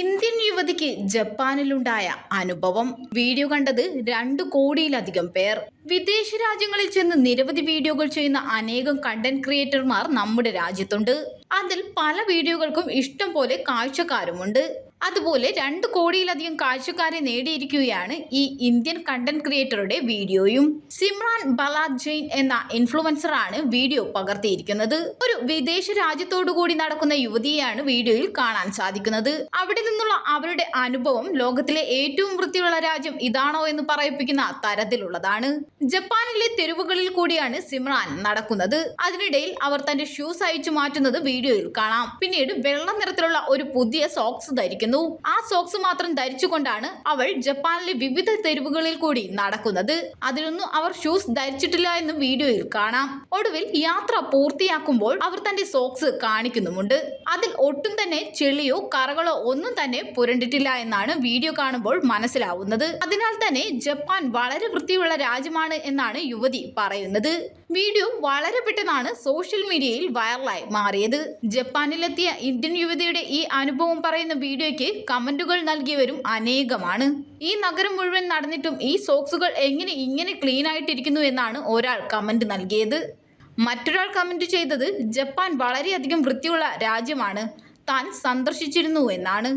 Indian യുവതിക്ക് ജപ്പാനിലുണ്ടായ അനുഭവം. Video കണ്ടത് രണ്ട് കോടിയിലധികം പേർ. വിദേശ രാജ്യങ്ങളിൽ ചെന്ന് നിരവധി വീഡിയോകൾ ചെയ്യുന്ന അനേകം കണ്ടന്റ് ക്രിയേറ്റർമാർ നമ്മുടെ രാജ്യത്തുണ്ട്. അതിൽ പല വീഡിയോകൾക്കും ഇഷ്ടം പോലെ കാഴ്ചക്കാരുമുണ്ട്. അതുപോലെ രണ്ട് കോടിയിലധികം കാഴ്ചക്കാരെ നേടിയിരിക്കുകയാണ് ഈ ഇന്ത്യൻ കണ്ടന്റ് ക്രിയേറ്ററുടെ വീഡിയോയും. സിമ്രാൻ ബലാദ് ജെയിൻ എന്ന ഇൻഫ്ലുവൻസറാണ് വീഡിയോ പകർത്തിയിരിക്കുന്നത്. ഒരു വിദേശ രാജ്യത്തോടു കൂടി നടക്കുന്ന യുവതിയെയാണ് വീഡിയോയിൽ കാണാൻ സാധിക്കുന്നത്. അവിടെ നിന്നുള്ള അവരുടെ അനുഭവം ലോകത്തിലെ ഏറ്റവും വൃത്തിയുള്ള രാജ്യം ഇതാണോ എന്ന് പറയിപ്പിക്കുന്ന തരത്തിലുള്ളതാണ്. ജപ്പാനിലെ തെരുവുകളിൽ കൂടിയാണ് സിമ്രാൻ നടക്കുന്നത്. അതിനിടയിൽ അവർ തന്റെ ഷൂസ് അയച്ചു മാറ്റുന്നത് വീഡിയോയിൽ കാണാം. പിന്നീട് വെള്ള നിറത്തിലുള്ള ഒരു പുതിയ സോക്സ് ധരിക്കുന്നു. ആ സോക്സ് മാത്രം ധരിച്ചുകൊണ്ടാണ് അവൾ ജപ്പാനിലെ വിവിധ തെരുവുകളിൽ കൂടി നടക്കുന്നത്. അതിലൊന്നും അവർ ഷൂസ് ധരിച്ചിട്ടില്ല എന്ന് വീഡിയോയിൽ കാണാം. ഒടുവിൽ യാത്ര പൂർത്തിയാക്കുമ്പോൾ അവർ തന്റെ സോക്സ് കാണിക്കുന്നുമുണ്ട്. അതിൽ ഒട്ടും തന്നെ ചെളിയോ കറകളോ ഒന്നും തന്നെ പുരണ്ടിട്ടില്ല എന്നാണ് വീഡിയോ കാണുമ്പോൾ മനസ്സിലാവുന്നത്. അതിനാൽ തന്നെ ജപ്പാൻ വളരെ വൃത്തിയുള്ള രാജ്യമാണ് എന്നാണ് യുവതി പറയുന്നത്. വീഡിയോ വളരെ പെട്ടെന്നാണ് സോഷ്യൽ മീഡിയയിൽ വൈറലായി മാറിയത്. ജപ്പാനിലെത്തിയ ഇന്ത്യൻ യുവതിയുടെ ഈ അനുഭവം പറയുന്ന വീഡിയോയ്ക്ക് കമന്റുകൾ നൽകിയവരും അനേകമാണ്. ഈ നഗരം മുഴുവൻ നടന്നിട്ടും ഈ സോക്സുകൾ എങ്ങനെ ഇങ്ങനെ ക്ലീൻ ആയിട്ടിരിക്കുന്നു എന്നാണ് ഒരാൾ കമന്റ് നൽകിയത്. മറ്റൊരാൾ കമന്റ് ചെയ്തത് ജപ്പാൻ വളരെയധികം വൃത്തിയുള്ള രാജ്യമാണ്. താൻ സന്ദർശിച്ചിരുന്നു എന്നാണ്.